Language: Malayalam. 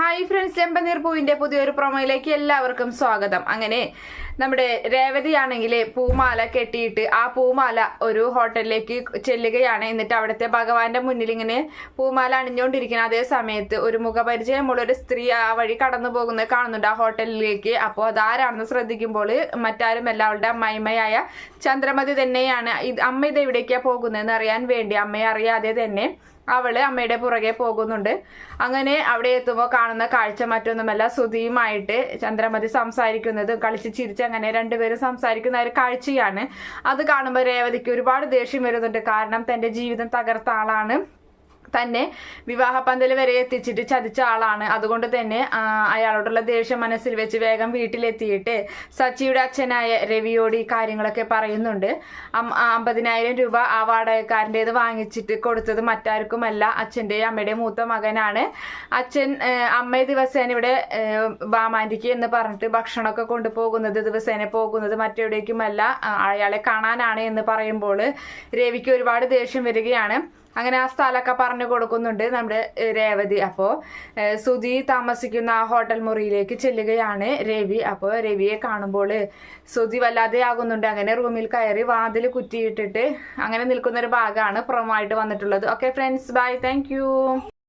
ഹായ് ഫ്രണ്ട്സ് ചെമ്പനീർ പൂവിന്റെ പുതിയൊരു പ്രൊമോയിലേക്ക് എല്ലാവർക്കും സ്വാഗതം. അങ്ങനെ നമ്മുടെ രേവതിയാണെങ്കിൽ പൂമാല കെട്ടിയിട്ട് ആ പൂമാല ഒരു ഹോട്ടലിലേക്ക് ചെല്ലുകയാണ്. എന്നിട്ട് അവിടുത്തെ ഭഗവാന്റെ മുന്നിൽ ഇങ്ങനെ പൂമാല അണിഞ്ഞുകൊണ്ടിരിക്കുന്ന അതേ സമയത്ത് ഒരു മുഖപരിചയമുള്ള ഒരു സ്ത്രീ ആ വഴി കടന്നു പോകുന്നത് കാണുന്നുണ്ട് ആ ഹോട്ടലിലേക്ക്. അപ്പോൾ അതാരാണെന്ന് ശ്രദ്ധിക്കുമ്പോൾ മറ്റാരും അവളുടെ അമ്മായിമ്മയായ ചന്ദ്രമതി തന്നെയാണ്. ഇത് അമ്മ ഇത് എവിടേക്കാണ് പോകുന്നതെന്ന് അറിയാൻ വേണ്ടി അമ്മയെ അറിയാതെ തന്നെ അവൾ അമ്മയുടെ പുറകെ പോകുന്നുണ്ട്. അങ്ങനെ അവിടെ എത്തുമ്പോൾ കാണുന്ന കാഴ്ച മറ്റൊന്നുമല്ല. സുധിയുമായിട്ട് ചന്ദ്രമതി സംസാരിക്കുന്നതും കളിച്ച് ചിരിച്ച് അങ്ങനെ രണ്ടുപേരും സംസാരിക്കുന്ന ഒരു കാഴ്ചയാണ്. അത് കാണുമ്പോൾ രേവതിക്ക് ഒരുപാട് ദേഷ്യം വരുന്നുണ്ട്. കാരണം തന്റെ ജീവിതം തകർത്ത ആളാണ്. തന്നെ വിവാഹ പന്തൽ വരെ എത്തിച്ചിട്ട് ചതിച്ച ആളാണ്. അതുകൊണ്ട് തന്നെ അയാളോടുള്ള ദേഷ്യം മനസ്സിൽ വെച്ച് വേഗം വീട്ടിലെത്തിയിട്ട് സച്ചിയുടെ അച്ഛനായ രവിയോട് ഈ കാര്യങ്ങളൊക്കെ പറയുന്നുണ്ട്. അമ്പതിനായിരം രൂപ ആ വാടകക്കാരന്റെ വാങ്ങിച്ചിട്ട് കൊടുത്തത് മറ്റാർക്കുമല്ല. അച്ഛന്റെയും അമ്മയുടെയും മൂത്ത മകനാണ്. അച്ഛൻ അമ്മ ദിവസേന ഇവിടെ ബാമാന്റിക്ക് എന്ന് പറഞ്ഞിട്ട് ഭക്ഷണമൊക്കെ കൊണ്ടുപോകുന്നത് ദിവസേന പോകുന്നത് മറ്റെവിടേക്കുമല്ല. അയാളെ കാണാനാണ് എന്ന് പറയുമ്പോൾ രവിക്ക് ഒരുപാട് ദേഷ്യം വരികയാണ്. അങ്ങനെ ആ സ്ഥലമൊക്കെ പറഞ്ഞു കൊടുക്കുന്നുണ്ട് നമ്മുടെ രേവതി. അപ്പോൾ സുധി താമസിക്കുന്ന ആ ഹോട്ടൽ മുറിയിലേക്ക് ചെല്ലുകയാണ് രവി. അപ്പോൾ രവിയെ കാണുമ്പോൾ സുധി വല്ലാതെ ആകുന്നുണ്ട്. അങ്ങനെ റൂമിൽ കയറി വാതിൽ കുറ്റിയിട്ടിട്ട് അങ്ങനെ നിൽക്കുന്നൊരു ഭാഗമാണ് പ്രൊമോ ആയിട്ട് വന്നിട്ടുള്ളത് ഓക്കെ ഫ്രണ്ട്സ് ബൈ താങ്ക്